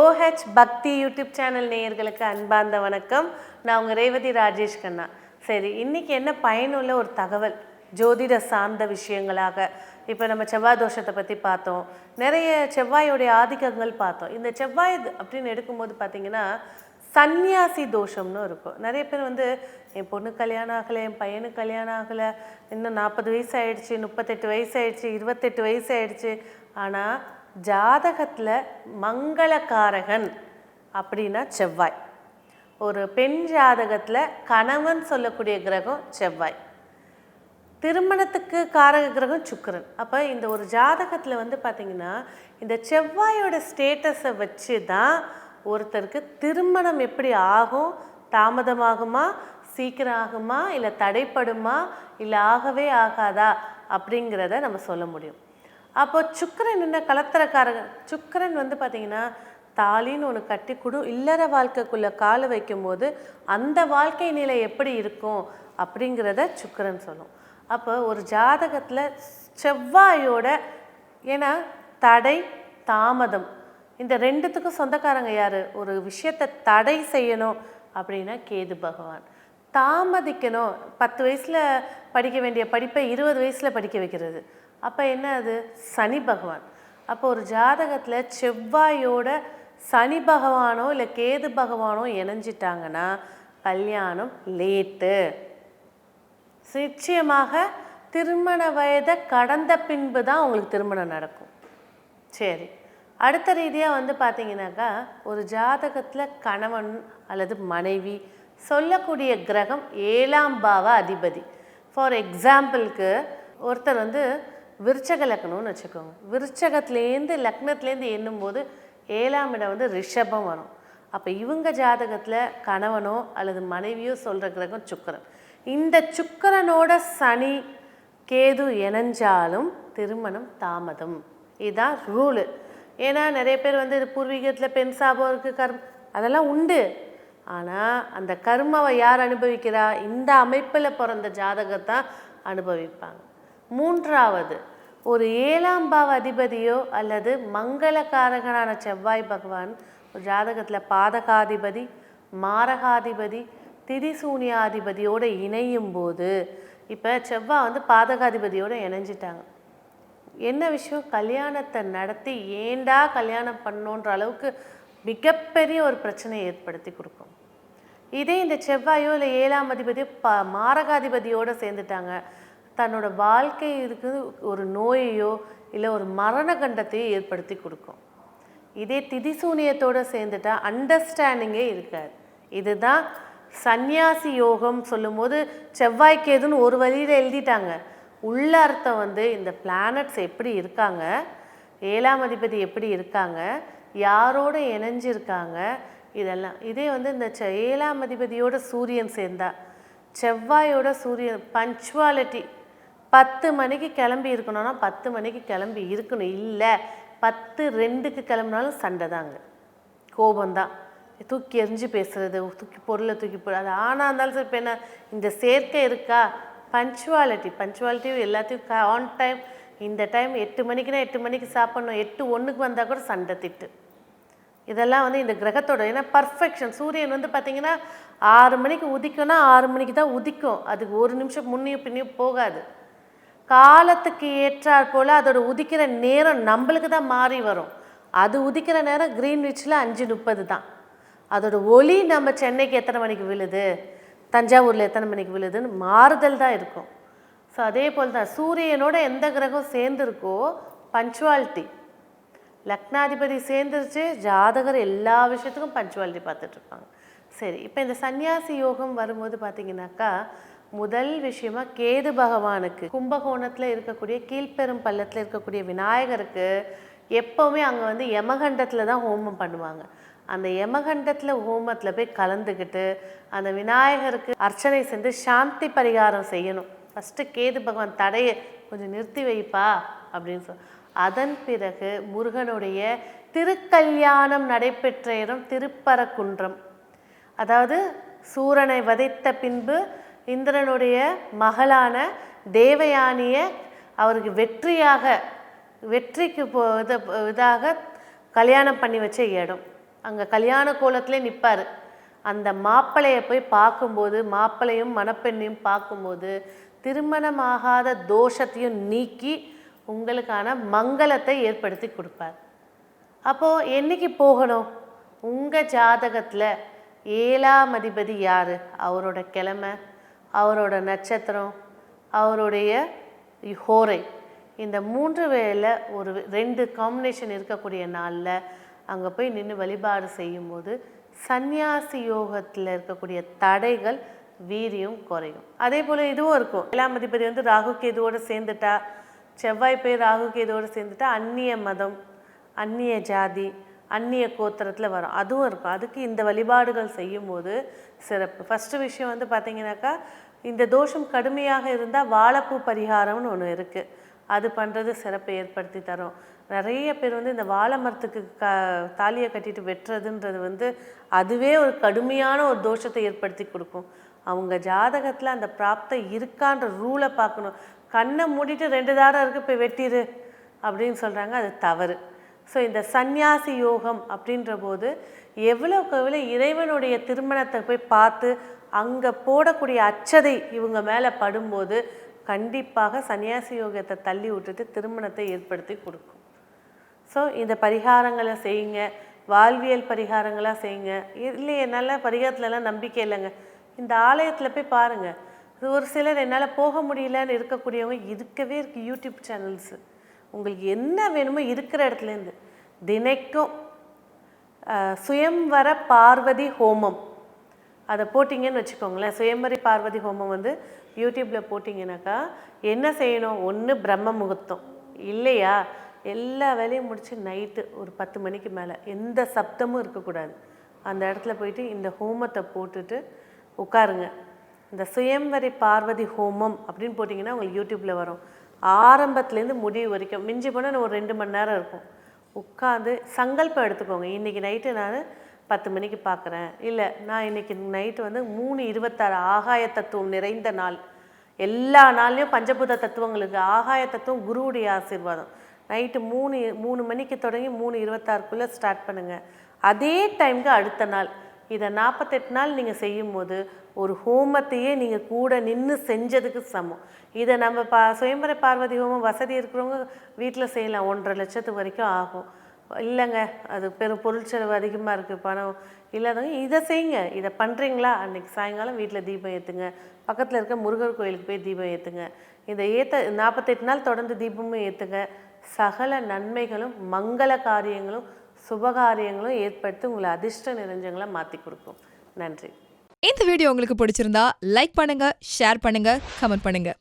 OH பக்தி YouTube channel நேயர்களுக்கு அன்பார்ந்த வணக்கம். நான் உங்கள் ரேவதி ராஜேஷ் கண்ணா. சரி இன்றைக்கி என்ன பயனுள்ள ஒரு தகவல்? ஜோதிட சார்ந்த விஷயங்களாக. இப்போ நம்ம செவ்வாய் தோஷத்தை பற்றி பார்த்தோம். நிறைய செவ்வாயோடைய ஆதிக்கங்கள் பார்த்தோம். இந்த செவ்வாய் அப்படின்னு எடுக்கும்போது பார்த்தீங்கன்னா சந்நியாசி தோஷம்னு இருக்கும். நிறைய பேர் வந்து என் பொண்ணு கல்யாணம் ஆகலை என் பையனுக்கு கல்யாணம் ஆகலை இன்னும் நாற்பது வயசு ஆயிடுச்சு முப்பத்தெட்டு வயசு ஆயிடுச்சு இருபத்தெட்டு வயசு ஆயிடுச்சு. ஆனால் ஜாதகத்தில் மங்களக்காரகன் அப்படின்னா செவ்வாய். ஒரு பெண் ஜாதகத்தில் கணவன் சொல்லக்கூடிய கிரகம் செவ்வாய். திருமணத்துக்கு காரக கிரகம் சுக்கிரன். அப்போ இந்த ஒரு ஜாதகத்தில் வந்து பார்த்திங்கன்னா இந்த செவ்வாயோட ஸ்டேட்டஸை வச்சு தான் ஒருத்தருக்கு திருமணம் எப்படி ஆகும்? தாமதமாகுமா? சீக்கிரம் ஆகுமா இல்லை தடைப்படுமா? இல்லை ஆகவே ஆகாதா? அப்படிங்கிறத நம்ம சொல்ல முடியும். அப்போது சுக்கரன் என்ன கலத்தரக்காரங்க சுக்கரன் வந்து பார்த்திங்கன்னா தாலின்னு ஒன்று கட்டி கொடு இல்லற வாழ்க்கைக்குள்ளே காலை வைக்கும்போது அந்த வாழ்க்கை நிலை எப்படி இருக்கும் அப்படிங்கிறத சுக்கரன் சொல்லும். அப்போ ஒரு ஜாதகத்தில் செவ்வாயோட ஏன்னா தடை தாமதம். இந்த ரெண்டுத்துக்கும் சொந்தக்காரங்க யார்? ஒரு விஷயத்தை தடை செய்யணும் அப்படின்னா கேது பகவான். தாமதிக்கணும். பத்து வயசில் படிக்க வேண்டிய படிப்பை இருபது வயசில் படிக்க வைக்கிறது. அப்போ என்ன அது? சனி பகவான். அப்போ ஒரு ஜாதகத்தில் செவ்வாயோட சனி பகவானோ இல்லை கேது பகவானோ இணைஞ்சிட்டாங்கன்னா கல்யாணம் லேட்டு. நிச்சயமாக திருமண வயதை கடந்த பின்பு தான் உங்களுக்கு திருமணம் நடக்கும். சரி. அடுத்த ரீதியாக வந்து பார்த்தீங்கன்னாக்கா ஒரு ஜாதகத்தில் கணவன் அல்லது மனைவி சொல்லக்கூடிய கிரகம் ஏழாம் பாவ அதிபதி. ஃபார் எக்ஸாம்பிளுக்கு ஒருத்தர் வந்து விருச்சக லக்னம்னு வச்சுக்கோங்க. விருச்சகத்துலேருந்து லக்னத்துலேருந்து எண்ணும்போது ஏழாம் இடம் வந்து ரிஷபம் வரும். அப்போ இவங்க ஜாதகத்தில் கணவனோ அல்லது மனைவியோ சொல்கிற கிரகம் சுக்கரன். இந்த சுக்கிரனோட சனி கேது இணைஞ்சாலும் திருமணம் தாமதம். இதுதான் ரூலு ஏன்னா நிறைய பேர் வந்து இது பூர்வீகத்தில் பெண் சாபம் இருக்குது கர்ம அதெல்லாம் உண்டு. ஆனால் அந்த கர்மாவை யார் அனுபவிக்கிறா? இந்த அமைப்பில் பிறந்த ஜாதகத்தான் அனுபவிப்பாங்க. மூன்றாவது ஒரு ஏழாம் பாவ அதிபதியோ அல்லது மங்களகாரகனான செவ்வாய் பகவான் ஒரு ஜாதகத்தில் பாதகாதிபதி மாரகாதிபதி திதிசூனியாதிபதியோடு இணையும் போது இப்போ செவ்வாய் வந்து பாதகாதிபதியோடு இணைஞ்சிட்டாங்க. என்ன விஷயம்? கல்யாணத்தை நடத்தி ஏண்டா கல்யாணம் பண்ணோன்ற அளவுக்கு மிகப்பெரிய ஒரு பிரச்சனையை ஏற்படுத்தி கொடுக்கும். இதே இந்த செவ்வாயோ இல்லை ஏழாம் அதிபதியோ ப மாரகாதிபதியோடு சேர்ந்துட்டாங்க. தன்னோட வாழ்க்கை ஒரு நோயையோ இல்லை ஒரு மரண கண்டத்தையோ ஏற்படுத்தி கொடுக்கும். இதே திதிசூனியத்தோடு சேர்ந்துட்டா அண்டர்ஸ்டாண்டிங்கே இருக்காது. இதுதான் சந்நியாசி யோகம் சொல்லும்போது செவ்வாய்க்கேதுன்னு ஒரு வழியில் எழுதிட்டாங்க. உள்ள அர்த்தம் வந்து இந்த பிளானட்ஸ் எப்படி இருக்காங்க ஏழாம் அதிபதி எப்படி இருக்காங்க யாரோட இணைஞ்சிருக்காங்க இதெல்லாம். இதே வந்து இந்த ஏழாம் அதிபதியோட சூரியன் சேர்ந்தா செவ்வாயோட சூரியன் பஞ்சுவாலிட்டி பத்து மணிக்கு கிளம்பி இருக்கணும்னா பத்து மணிக்கு கிளம்பி இருக்கணும். இல்லை பத்து ரெண்டுக்கு கிளம்புனாலும் சண்டை தாங்க கோபந்தான் தூக்கி எறிஞ்சு பேசுறது தூக்கி பொருளை தூக்கி போ அது ஆணாக இருந்தாலும் சரி இப்போ என்ன இந்த சேர்க்கை இருக்கா? பஞ்சுவாலிட்டி பஞ்சுவாலிட்டியும் எல்லாத்தையும் ஆன் டைம் இந்த டைம் எட்டு மணிக்குனா எட்டு மணிக்கு சாப்பிட்ணும். எட்டு ஒன்றுக்கு வந்தால் கூட சண்டை திட்டு. இதெல்லாம் வந்து இந்த கிரகத்தோட ஏன்னா பர்ஃபெக்ஷன் சூரியன் வந்து பார்த்திங்கன்னா ஆறு மணிக்கு உதிக்கும்னா ஆறு மணிக்கு தான் உதிக்கும். அதுக்கு ஒரு நிமிஷம் முன்னையும் பின்னையும் போகாது. காலத்துக்கு ஏற்றாற் போல் அதோட உதிக்கிற நேரம் நம்மளுக்கு தான் மாறி வரும். அது உதிக்கிற நேரம் கிரீன்விச்சில் அஞ்சு முப்பது தான். அதோட ஒளி நம்ம சென்னைக்கு எத்தனை மணிக்கு விழுது? தஞ்சாவூரில் எத்தனை மணிக்கு விழுதுன்னு மாறுதல் தான் இருக்கும். ஸோ அதே போல் தான் சூரியனோட எந்த கிரகம் சேர்ந்துருக்கோ பஞ்சுவாலிட்டி லக்னாதிபதி சேர்ந்துருச்சு ஜாதகர் எல்லா விஷயத்துக்கும் பஞ்சுவாலிட்டி பார்த்துட்ருப்பாங்க சரி இப்போ இந்த சன்னியாசி யோகம் வரும்போது பார்த்தீங்கன்னாக்கா முதல் விஷயமா கேது பகவானுக்கு. கும்பகோணத்தில் இருக்கக்கூடிய கீழ்பெரும் பள்ளத்தில் இருக்கக்கூடிய விநாயகருக்கு எப்போவுமே அங்கே வந்து யமகண்டத்தில் தான் ஹோமம் பண்ணுவாங்க. அந்த யமகண்டத்தில் ஹோமத்தில் போய் கலந்துக்கிட்டு அந்த விநாயகருக்கு அர்ச்சனை செஞ்சு சாந்தி பரிகாரம் செய்யணும். ஃபஸ்ட்டு கேது பகவான் தடையை கொஞ்சம் நிறுத்தி வைப்பா அப்படின்னு சொல். அதன் பிறகு முருகனுடைய திருக்கல்யாணம் நடைபெற்ற இடம் திருப்பரக்குன்றம். அதாவது சூரனை வதைத்த பின்பு இந்திரனுடைய மகளான தேவயானியை அவருக்கு வெற்றியாக வெற்றிக்கு போ இதை இதாக கல்யாணம் பண்ணி வச்ச இடம். அங்கே கல்யாண கோலத்திலே நிற்பார் அந்த மாப்பிள்ளையை போய் பார்க்கும்போது மாப்பிள்ளையும் மணப்பெண்ணையும் பார்க்கும்போது திருமணமாகாத தோஷத்தையும் நீக்கி உங்களுக்கான மங்களத்தை ஏற்படுத்தி கொடுப்பார். அப்போது என்னைக்கு போகணும்? உங்கள் ஜாதகத்தில் ஏழாம் அதிபதி யார்? அவரோட கிழமை? அவரோட நட்சத்திரம் அவருடைய ஹோரை. இந்த மூன்று வேளை ஒரு ரெண்டு காம்பினேஷன் இருக்கக்கூடிய நாளில் அங்கே போய் நின்று வழிபாடு செய்யும்போது சந்நியாசி யோகத்தில் இருக்கக்கூடிய தடைகள் வீரியம் குறையும். அதே போல் இதுவும் இருக்கும். ஏழாம் அதிபதி வந்து ராகு கேதுவோடு சேர்ந்துட்டா செவ்வாய் போய் ராகு கேதுவோடு சேர்ந்துட்டா அந்நிய மதம் அந்நிய ஜாதி அந்நிய கோத்திரத்தில் வரும். அதுவும் இருக்கும். அதுக்கு இந்த வழிபாடுகள் செய்யும்போது சிறப்பு. ஃபஸ்ட்டு விஷயம் வந்து பார்த்திங்கனாக்கா இந்த தோஷம் கடுமையாக இருந்தால் வாழைப்பூ பரிகாரம்னு ஒன்று இருக்குது அது பண்ணுறது சிறப்பை ஏற்படுத்தி தரும். நிறைய பேர் வந்து இந்த வாழை மரத்துக்கு க தாலியை கட்டிட்டு வெட்டுறதுன்றது வந்து அதுவே ஒரு கடுமையான ஒரு தோஷத்தை ஏற்படுத்தி கொடுக்கும். அவங்க ஜாதகத்தில் அந்த பிராப்தம் இருக்கான்ற ரூலை பார்க்கணும். கண்ணை மூடிட்டு ரெண்டு தாரம் இருக்குது போய் வெட்டிடு அப்படின்னு சொல்கிறாங்க அது தவறு. ஸோ இந்த சந்நியாசி யோகம் அப்படின்ற போது எவ்வளோக்கு எவ்வளோ இறைவனுடைய திருமணத்தை போய் பார்த்து அங்கே போடக்கூடிய அச்சதை இவங்க மேலே படும்போது கண்டிப்பாக சன்னியாசி யோகத்தை தள்ளி விட்டுட்டு திருமணத்தை ஏற்படுத்தி கொடுக்கும். ஸோ இந்த பரிகாரங்களை செய்யுங்க. வாழ்வியல் பரிகாரங்களாக செய்யுங்க. இல்லையே நல்ல பரிகாரத்துலலாம் நம்பிக்கை இல்லைங்க. இந்த ஆலயத்தில் போய் பாருங்கள் இது ஒரு சிலர் என்னால் போக முடியலன்னு இருக்கக்கூடியவங்க இருக்கவே இருக்குது யூடியூப் சேனல்ஸு உங்களுக்கு என்ன வேணுமோ இருக்கிற இடத்துலேருந்து தினைக்கும் சுயம்வர பார்வதி ஹோமம். அதை போட்டிங்கன்னு வச்சுக்கோங்களேன். சுயம்பரி பார்வதி ஹோமம் வந்து யூடியூப்பில் போட்டிங்கனாக்கா என்ன செய்யணும்? ஒன்று பிரம்ம முகூர்த்தம். இல்லையா? எல்லா வேலையும் முடித்து நைட்டு ஒரு பத்து மணிக்கு மேலே. எந்த சப்தமும் இருக்கக்கூடாது. அந்த இடத்துல போயிட்டு இந்த ஹோமத்தை போட்டுட்டு உட்காருங்க. இந்த சுயம்வரி பார்வதி ஹோமம் அப்படின்னு போட்டிங்கன்னா உங்களுக்கு யூடியூப்பில் வரும். ஆரம்பத்துலேருந்து முடிவு வரைக்கும் மிஞ்சி போனால் ஒரு ரெண்டு மணி நேரம் இருக்கும். உட்காந்து சங்கல்பம் எடுத்துக்கோங்க. இன்றைக்கி நைட்டு நான் பத்து மணிக்கு பார்க்குறேன். இல்லை நான் இன்றைக்கி நைட்டு வந்து மூணு இருபத்தாறு ஆகாய தத்துவம் நிறைந்த நாள். எல்லா நாள்லேயும் பஞ்சபூத தத்துவங்களுக்கு ஆகாய தத்துவம் குருவுடைய ஆசீர்வாதம். நைட்டு மூணு மூணு மணிக்கு தொடங்கி மூணு இருபத்தாறுக்குள்ளே ஸ்டார்ட் பண்ணுங்கள் அதே டைமுக்கு அடுத்த நாள். இதை நாற்பத்தெட்டு நாள் நீங்கள் செய்யும்போது ஒரு ஹோமத்தையே நீங்கள் கூட நின்று செஞ்சதுக்கு சமம். இதை நம்ம பா சுயம்பர பார்வதி ஹோமம் வசதி இருக்கிறவங்க வீட்டில் செய்யலாம். ஒன்றரை லட்சத்து வரைக்கும் ஆகும். இல்லைங்க அது பெரும் பொருள் செலவு அதிகமாக இருக்குது பணம் இல்லாதவங்க இதை செய்யுங்க. இதை பண்ணுறீங்களா அன்றைக்கி சாயங்காலம் வீட்டில் தீபம் ஏற்றுங்க பக்கத்தில் இருக்க முருகர் கோயிலுக்கு போய் தீபம் ஏற்றுங்க இதை ஏற்ற நாற்பத்தெட்டு நாள் தொடர்ந்து தீபமும் ஏற்றுங்க சகல நன்மைகளும் மங்கள காரியங்களும் சுபகாரியங்களும் ஏற்படுத்தி உங்களை அதிர்ஷ்ட நிறைஞ்சங்களை மாற்றி கொடுக்கும். நன்றி. இந்த வீடியோ உங்களுக்கு பிடிச்சிருந்தா லைக் பண்ணுங்க ஷேர் பண்ணுங்க கமெண்ட் பண்ணுங்க.